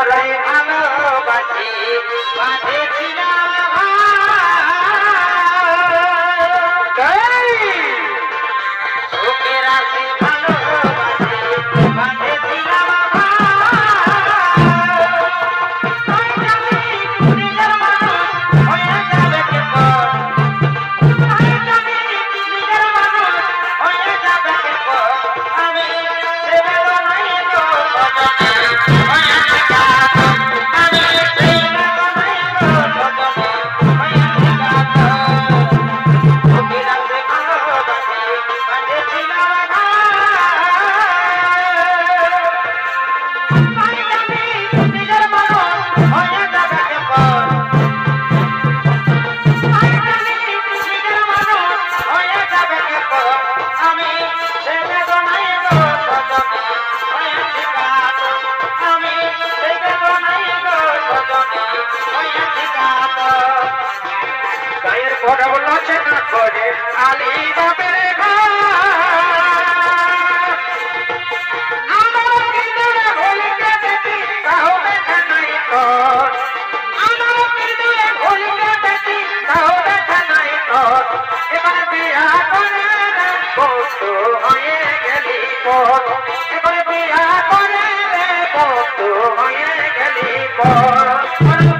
বড়ই ভালোবাসি বাঁধেছিলাম এবার বিয়া করে রে বন্ধু হয়ে গেলি পর